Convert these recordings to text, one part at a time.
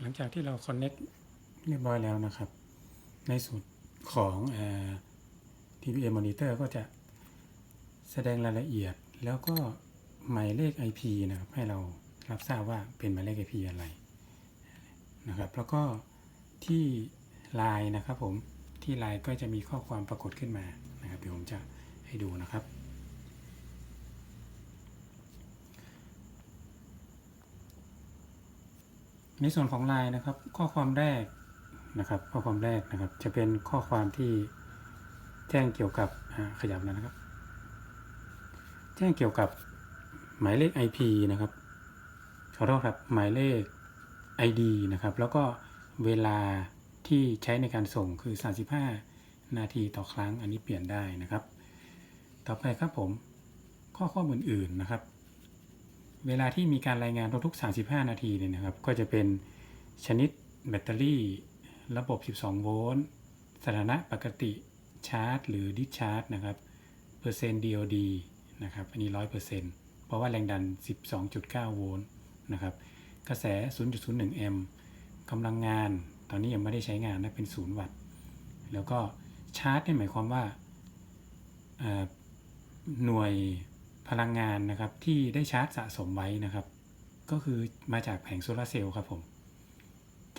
หลังจากที่เรา connect เรียบร้อยแล้วนะครับ ในส่วนของอ TPA monitor ก็จะแสดงรายละเอียดแล้วก็หมายเลข IP นะครับ ให้เรารับทราบว่าเป็นหมายเลข IP อะไรนะครับ แล้วก็ที่ Line นะครับผมที่ Line ก็จะมีข้อความปรากฏขึ้นมานะครับเดี๋ยวผมจะให้ดูนะครับ ในส่วนของ Line นะครับข้อความแรกนะครับ ข้อความแรกนะครับ จะเป็นข้อความที่แจ้งเกี่ยวกับขยับแล้วนะครับ แจ้งเกี่ยวกับหมายเลข IP นะครับขอโทษครับหมายเลข ID นะครับ แล้วก็เวลาที่ใช้ในการส่งคือ 35 นาทีต่อครั้งอันนี้เปลี่ยนได้นะครับ ต่อไปครับผมข้อความอื่นๆนะครับ เวลาที่มีการรายงานทุกๆ 35 นาทีเนี่ยนะครับ ก็จะเป็นชนิดแบตเตอรี่ ระบบ 12 โวลต์ สถานะปกติชาร์จ หรือดิชาร์จนะครับเปอร์เซ็นต์ DOD นะครับ อันนี้ 100%เพราะว่าแรงดัน 12.9 โวลต์นะครับ กระแส 0.01 แอมป์กำลังงาน ตอนนี้ยังไม่ได้ใช้งานนะ เป็น 0 วัตต์ แล้วก็ชาร์จเนี่ยหมายความว่าหน่วย พลังงานนะครับที่ได้ชาร์จสะสมไว้นะครับ ก็คือมาจากแผงโซลาร์เซลล์ครับผม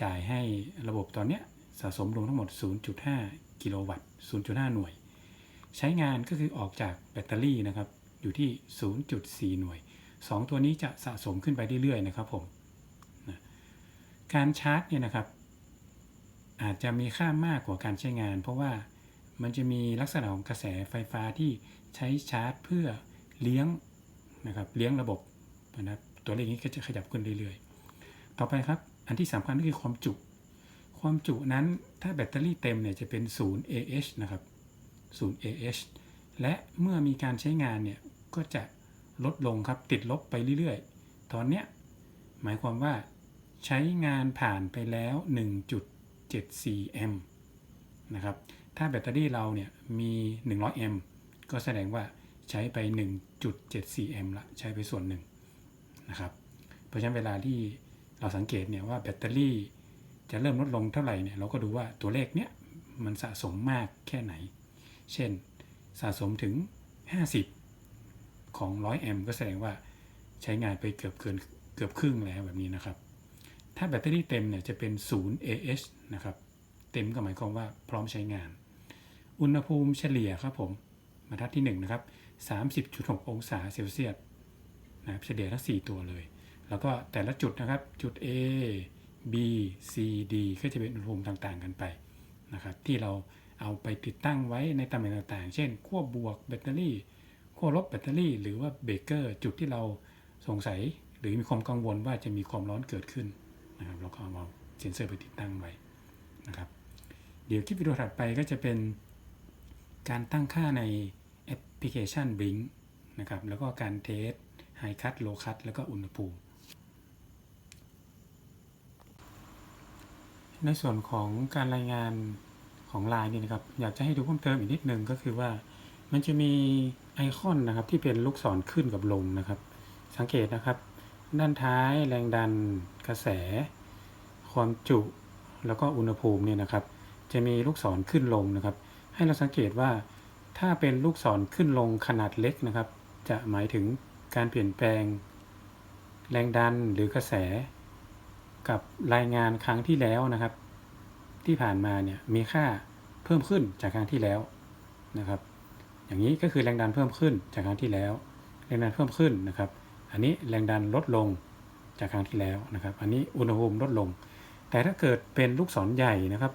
จ่ายให้ระบบตอนเนี้ยสะสมรวมทั้งหมด 0.5 กิโลวัตต์ 0.5 หน่วย ใช้งานก็คือออกจากแบตเตอรี่นะครับ อยู่ที่ 0.4 หน่วย 2 ตัวนี้จะสะสมขึ้นไปเรื่อยๆนะครับผมนะการชาร์จเนี่ยนะครับ อาจจะมีค่ามากกว่าการใช้งาน เพราะว่ามันจะมีลักษณะของกระแสไฟฟ้าที่ใช้ชาร์จเพื่อ เลี้ยงนะครับเลี้ยงระบบนะครับตัวเลขนี้ก็จะขยับขึ้นเรื่อยๆ ต่อไปครับ อันที่สำคัญก็คือความจุ ความจุนั้นถ้าแบตเตอรี่เต็มเนี่ยจะเป็น 0 ah นะครับ 0 ah และเมื่อมีการใช้งานเนี่ยก็จะลดลงครับติดลบไปเรื่อยๆ ตอนเนี้ยหมายความว่าใช้งานผ่านไปแล้ว 1.74แอมป์นะครับ ถ้าแบตเตอรี่เราเนี่ยมี 100 แอมป์ก็แสดงว่า ใช้ไป 1.74แอมป์ละใช้ไปส่วนหนึ่งนะครับ เพราะฉะนั้นเวลาที่เราสังเกตเนี่ยว่าแบตเตอรี่จะเริ่มลดลงเท่าไหร่เนี่ยเราก็ดูว่าตัวเลขเนี้ยมันสะสมมากแค่ไหน เช่นสะสมถึง 50 ของ 100 แอมป์ก็แสดงว่าใช้งานไปเกือบเกินเกือบครึ่งแล้วแบบนี้นะครับ ถ้าแบตเตอรี่เต็มเนี่ยจะเป็น 0 ah นะครับ เต็มก็หมายความว่าพร้อมใช้งาน อุณหภูมิเฉลี่ยครับผมบรรทัดที่ 1 นะครับ 30.6 องศาเซลเซียสนะครับเฉลี่ยทั้ง 4 ตัวเลย แล้วก็แต่ละจุดนะครับจุด A B C D ก็จะเป็นอุณหภูมิต่างๆกันไปนะครับที่เราเอาไปติดตั้งไว้ในตำแหน่งต่างๆ เช่นขั้วบวกแบตเตอรี่ขั้วลบแบตเตอรี่ หรือว่าเบรกเกอร์จุดที่เราสงสัย หรือมีความกังวลว่าจะมีความร้อนเกิดขึ้นนะครับเราก็เอาเซ็นเซอร์ไปติดตั้งไว้นะครับ เดี๋ยวคลิปวิดีโอถัดไปก็จะเป็นการตั้งค่าใน พลิเคชัน Blink นะครับ แล้วก็การเทสไฮคั t โลคั t แล้วก็อุณหภูมิ ในส่วนของการรายงานของ Line นี่นะครับ อยากจะให้ดูเพิ่มเติมอีกนิดนึงก็คือว่า มันจะมีไอคอนนะครับที่เป็นลูกศรขึ้นกับลงนะครับ สังเกตนะครับ ด้านท้ายแรงดันกระแส ความจุแล้วก็อุณหภูมิเนี่ยนะครับ จะมีลูกศรขึ้นลงนะครับ ให้เราสังเกตว่า ถ้าเป็นลูกศรขึ้นลงขนาดเล็กนะครับ จะหมายถึงการเปลี่ยนแปลง แรงดันหรือกระแส กับรายงานครั้งที่แล้วนะครับ ที่ผ่านมาเนี่ยมีค่าเพิ่มขึ้นจากครั้งที่แล้วนะครับ อย่างนี้ก็คือแรงดันเพิ่มขึ้นจากครั้งที่แล้ว แรงดันเพิ่มขึ้นนะครับ อันนี้แรงดันลดลงจากครั้งที่แล้วนะครับ อันนี้อุณหภูมิลดลง แต่ถ้าเกิดเป็นลูกศรใหญ่นะครับ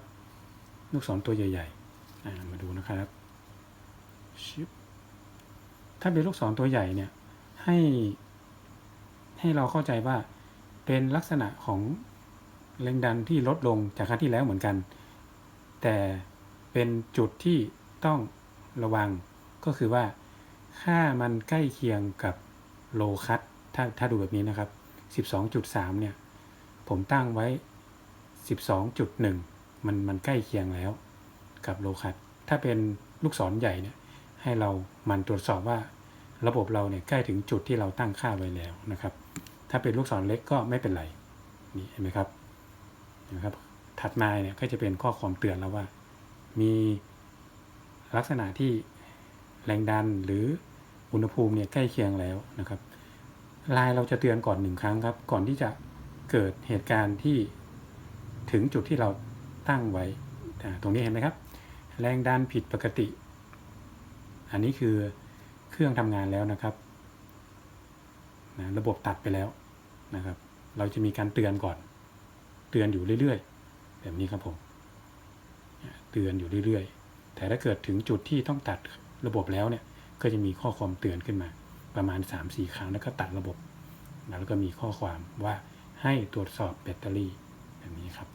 ลูกศรตัวใหญ่ๆมาดูนะครับ ชิบถ้าเป็นลูกศรตัวใหญ่เนี่ยให้ให้เราเข้าใจว่าเป็นลักษณะของแรงดันที่ลดลงจากครั้งที่แล้วเหมือนกัน แต่เป็นจุดที่ต้องระวังก็คือว่าค่ามันใกล้เคียงกับโลคัตถ้าถ้าดูแบบนี้นะครับ 12.3 เนี่ย ผมตั้งไว้ 12.1 มันมันใกล้เคียงแล้วกับโลคัตถ้าเป็นลูกศรใหญ่เนี่ย ให้เรามันตรวจสอบว่าระบบเราเนี่ยใกล้ถึงจุดที่เราตั้งค่าไว้แล้วนะครับ ถ้าเป็นลูกศรเล็กก็ไม่เป็นไรนี่เห็นไหมครับนะครับ ถัดมาเนี่ยก็จะเป็นข้อความเตือนแล้วว่า มีลักษณะที่แรงดันหรืออุณหภูมิเนี่ยใกล้เคียงแล้วนะครับลน์เราจะเตือนก่อนหนึ่งครั้งครับ ก่อนที่จะเกิดเหตุการณ์ที่ถึงจุดที่เราตั้งไว้ตรงนี้เห็นไหมครับ แรงดันผิดปกติ อันนี้คือเครื่องทำงานแล้วนะครับนะระบบตัดไปแล้วนะครับ เราจะมีการเตือนก่อน เตือนอยู่เรื่อยๆ แบบนี้ครับผม เตือนอยู่เรื่อยๆ แต่ถ้าเกิดถึงจุดที่ต้องตัดระบบแล้วเนี่ย ก็จะมีข้อความเตือนขึ้นมา ประมาณ 3-4 ครั้งแล้วก็ตัดระบบ แล้วก็มีข้อความว่าให้ตรวจสอบแบตเตอรี่แบบนี้ครับ